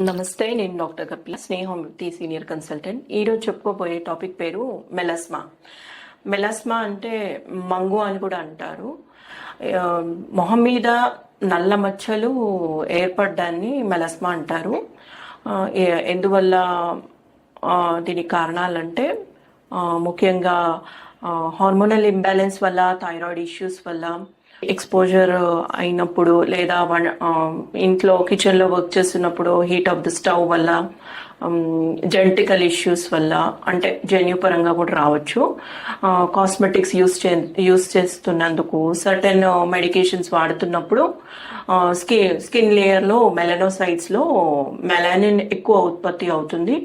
నమస్తే నేను doctor Kapila Snehamurthy senior consultant. ఈరోజు చెప్పుకోబోయే టాపిక్ పేరు మెలస్మా. మెలస్మా అంటే మంగు అని కూడా అంటారు. మొహం మీద నల్ల మచ్చలు ఏర్పడ్డాన్ని మెలస్మా అంటారు. ఎందువల్ల దీని దీనికి కారణాలంటే ముఖ్యంగా హార్మోనల్ ఇంబ్యాలెన్స్ వల్ల థైరాయిడ్ ఇష్యూస్ వల్ల ఎక్స్పోజర్ అయినప్పుడు లేదా వన్- ఇంట్లో కిచెన్లో వర్క్ చేస్తున్నప్పుడు హీట్ ఆఫ్ ద స్టవ్ వల్ల జెంటికల్ ఇష్యూస్ వల్ల అంటే జన్యుపరంగా కూడా రావచ్చు. కాస్మెటిక్స్ యూస్ చే యూస్ చేస్తున్నందుకు సర్టెన్ మెడికేషన్స్ వాడుతున్నప్పుడు స్కిన్ స్కిన్ లేయర్లో మెలనోసైట్స్లో మెలానిన్ ఎక్కువ ఉత్పత్తి అవుతుంది.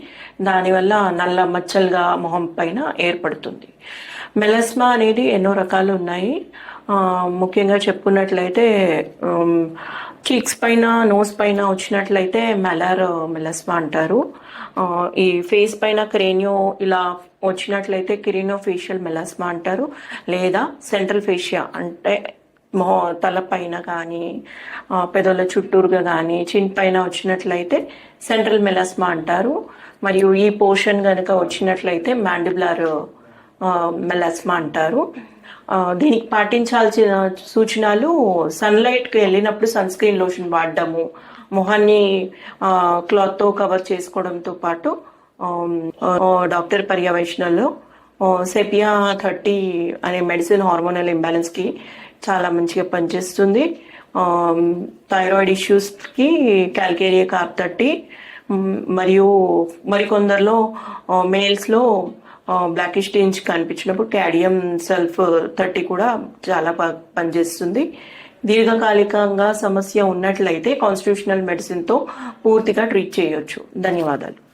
దానివల్ల నల్ల మచ్చలుగా మొహం పైన ఏర్పడుతుంది. మెలస్మా అనేది ఎన్నో రకాలు ఉన్నాయి. ముఖ్యంగా చెప్పుకున్నట్లయితే చీక్స్ పైన నోస్ పైన వచ్చినట్లయితే మెలార్ మెలస్మా అంటారు. ఈ ఫేస్ పైన క్రేనియో ఇలా వచ్చినట్లయితే కిరినో ఫేషియల్ మెలస్మా అంటారు. లేదా సెంట్రల్ ఫేషియా అంటే మొహ తలపైన కానీ పెదవుల చుట్టూరుగా కానీ చిన్ పైన వచ్చినట్లయితే సెంట్రల్ మెలస్మా అంటారు. మరియు ఈ పోర్షన్ కనుక వచ్చినట్లయితే మ్యాండిబులర్ మెలస్మా అంటారు. దీనికి పాటించాల్సిన సూచనలు సన్లైట్కి వెళ్ళినప్పుడు సన్ స్క్రీన్ లోషన్ వాడడము మొహాన్ని క్లాత్తో కవర్ చేసుకోవడంతో పాటు డాక్టర్ పర్యవేక్షణలో సెపియా థర్టీ అనే మెడిసిన్ హార్మోనల్ ఇంబ్యాలెన్స్కి చాలా మంచిగా పనిచేస్తుంది. థైరాయిడ్ ఇష్యూస్కి క్యాల్కేరియా కాప్ థర్టీ మరియు మరికొందరిలో మేల్స్లో బ్లాకిష్ టింజ్ కనిపించినప్పుడు క్యాడియం సెల్ఫ్ థర్టీ కూడా చాలా బాగా పనిచేస్తుంది. దీర్ఘకాలికంగా సమస్య ఉన్నట్లయితే కాన్స్టిట్యూషనల్ మెడిసిన్తో పూర్తిగా ట్రీట్ చేయొచ్చు. ధన్యవాదాలు.